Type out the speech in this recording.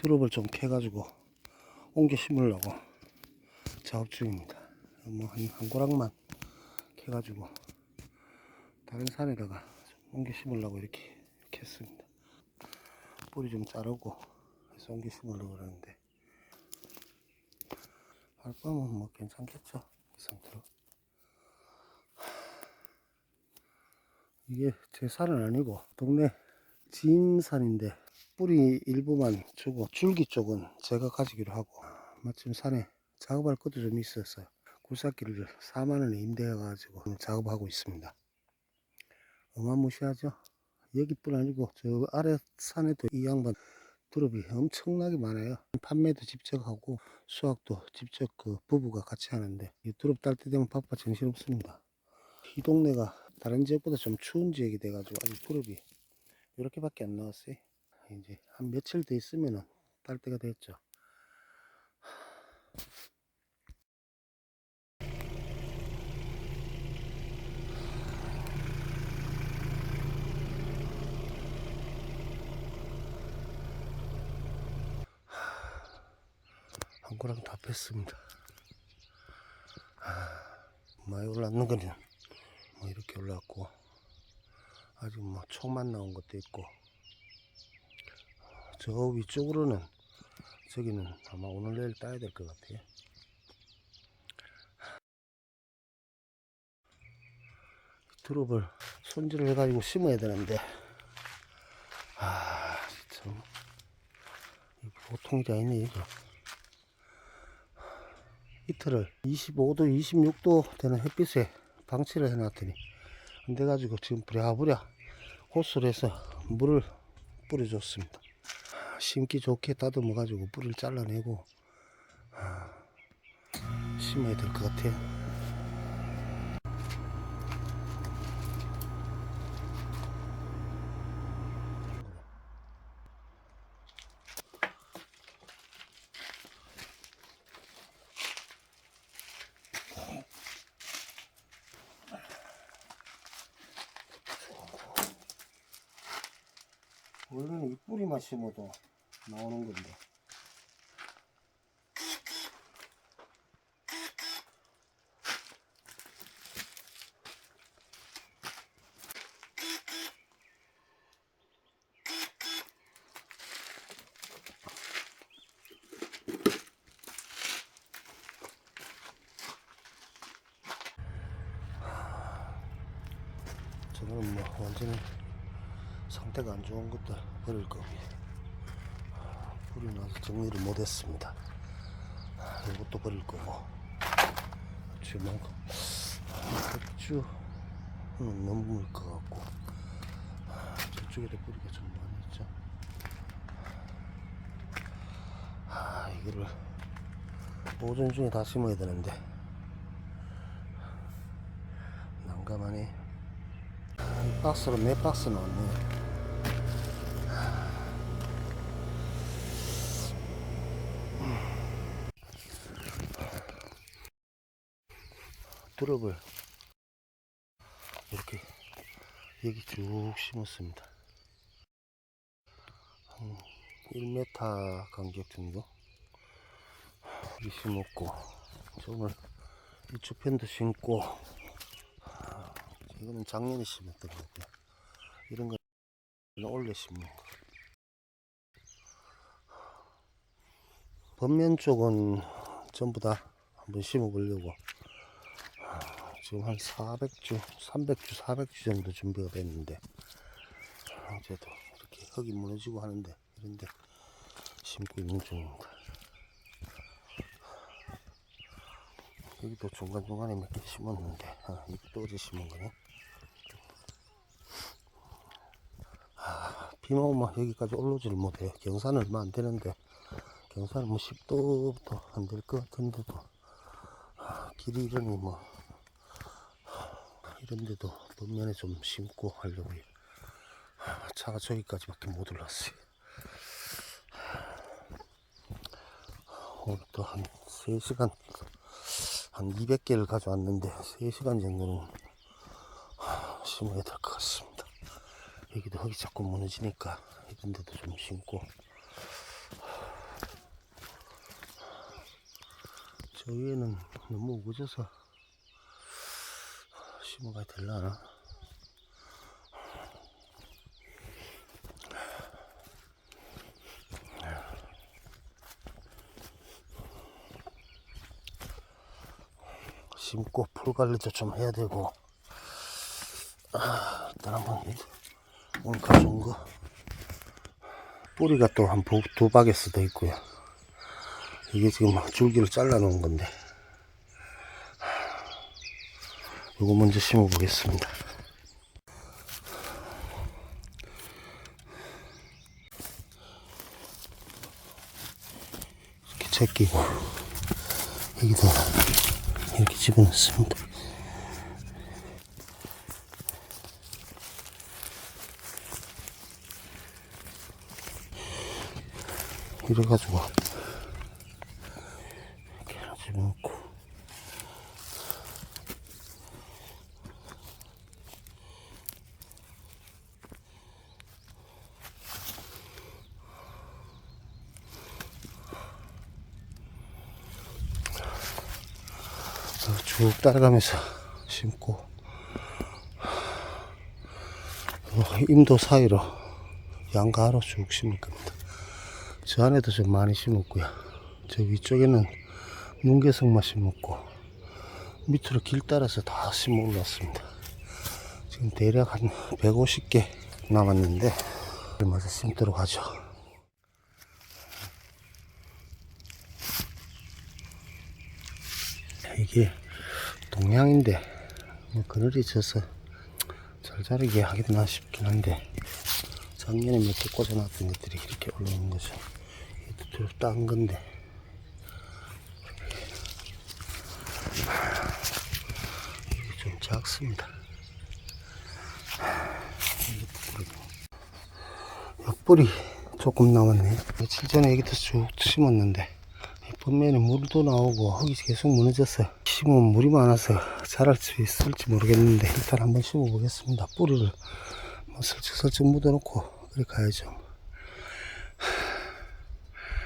드롭을 좀 캐가지고 옮겨 심으려고 작업 중입니다. 뭐한 한 고락만 캐가지고 다른 산에다가 좀 옮겨 심으려고 이렇게 캤습니다. 뿌리 좀 자르고 해서 옮겨 심으려고 그러는데 할 거면 뭐 괜찮겠죠 이 상태로 이게 제 산은 아니고 동네 지인 산인데 뿌리 일부만 주고 줄기 쪽은 제가 가지기로 하고 마침 산에 작업할 것도 좀 있었어요 굴삭기를 4만원에 임대해 가지고 작업하고 있습니다. 어마무시하죠? 여기뿐 아니고 저 아래 산에도 이 양반 드롭이 엄청나게 많아요. 판매도 직접 하고 수확도 직접 그 부부가 같이 하는데 이 드롭 딸 때 되면 바빠 정신없습니다. 이 동네가 다른 지역보다 좀 추운 지역이 돼가지고 아직 드롭이 이렇게밖에 안 나왔어요 이제 한 며칠 더 있으면은 딸 때가 됐죠. 한 고랑 다 뺐습니다. 아, 많이 올랐는 거는 뭐 이렇게 올랐고 아직 뭐 총만 나온 것도 있고 저 위쪽으로는 저기는 아마 오늘 내일 따야 될 것 같아요. 드롭을 손질을 해가지고 심어야 되는데 아 참 보통 일이 아니네 이거. 히트를 25도, 26도 되는 햇빛에 방치를 해놨더니 안 돼가지고 지금 부랴부랴 호스를 해서 물을 뿌려줬습니다. 심기 좋게 다듬어 가지고 뿌리를 잘라내고 아, 심어야 될 것 같아요. 원래는 이 뿌리만 심어도 나오는 건데. 저거는 뭐 완전히 상태가 안 좋은 것도 버릴 거고요. 불이 나서 정리를 못했습니다. 이것도 버릴 거고. 지금 맥주는 물것 같고 저쪽에도 뿌리가 좀 많이 있죠. 아 이거를 오전 중에 다 심어야 되는데 난감하네. 이 박스로 네 박스 나왔네. 드롭을 이렇게 여기 쭉 심었습니다. 한 1m 간격 정도 여기 심었고 저는 이쪽 편도 심고 이거는 작년에 심었던 거고요. 이런 건 올해 심는 거. 겉면 쪽은 전부 다 한번 심어 보려고 지금 한 400주, 300주, 400주 정도 준비가 됐는데 어제도 이렇게 흙이 무너지고 하는데 이런데 심고 있는 중입니다. 여기도 중간중간에 몇 개 심었는데 아, 이것도 어제 심은 거네. 아, 비만 오면 여기까지 올라오지를 못해요. 경사는 얼마 안 되는데 경사는 뭐 10도부터 안 될 것 같은데도 아, 길이 이러니 뭐 이런 데도 문면에 좀 심고 하려고요. 차가 저기까지밖에 못 올랐어요. 오늘 또 한 3시간, 한 200개를 가져왔는데 3시간 정도는 심어야 될 것 같습니다. 여기도 흙이 자꾸 무너지니까 이런 데도 좀 심고 저 위에는 너무 우거져서 심어가야 될라나? 심고 풀 관리도 좀 해야 되고. 아, 일단 한번 오늘 가져온 거. 뿌리가 또한두 박에서 더 있고요. 이게 지금 줄기를 잘라 놓은 건데 이거 먼저 심어 보겠습니다. 이렇게 제끼고 여기다 이렇게 집어넣습니다. 이래가지고 이렇게 하나 집어넣고 쭉 따라가면서 심고 어, 임도 사이로 양가로 쭉 심을 겁니다. 저 안에도 좀 많이 심었고요. 저 위쪽에는 문개석만 심었고 밑으로 길 따라서 다 심어 올랐습니다. 지금 대략 한 150개 남았는데 마저 심도록 하죠. 이게 동양인데 뭐 그늘이 져서 잘 자르게 하긴 나 싶긴 한데 작년에 몇 개 꽂아놨던 것들이 이렇게 올라오는 거죠. 이것도 좀딴 건데. 이게 좀 작습니다. 옆뿌리 조금 남았네. 며칠 전에 여기다 쭉 심었는데, 이 봄에는 물도 나오고, 흙이 계속 무너져서, 심으면 물이 많아서 자랄 수 있을지 모르겠는데, 일단 한번 심어 보겠습니다. 뿌리를 뭐 슬쩍슬쩍 묻어 놓고, 그래 가야죠.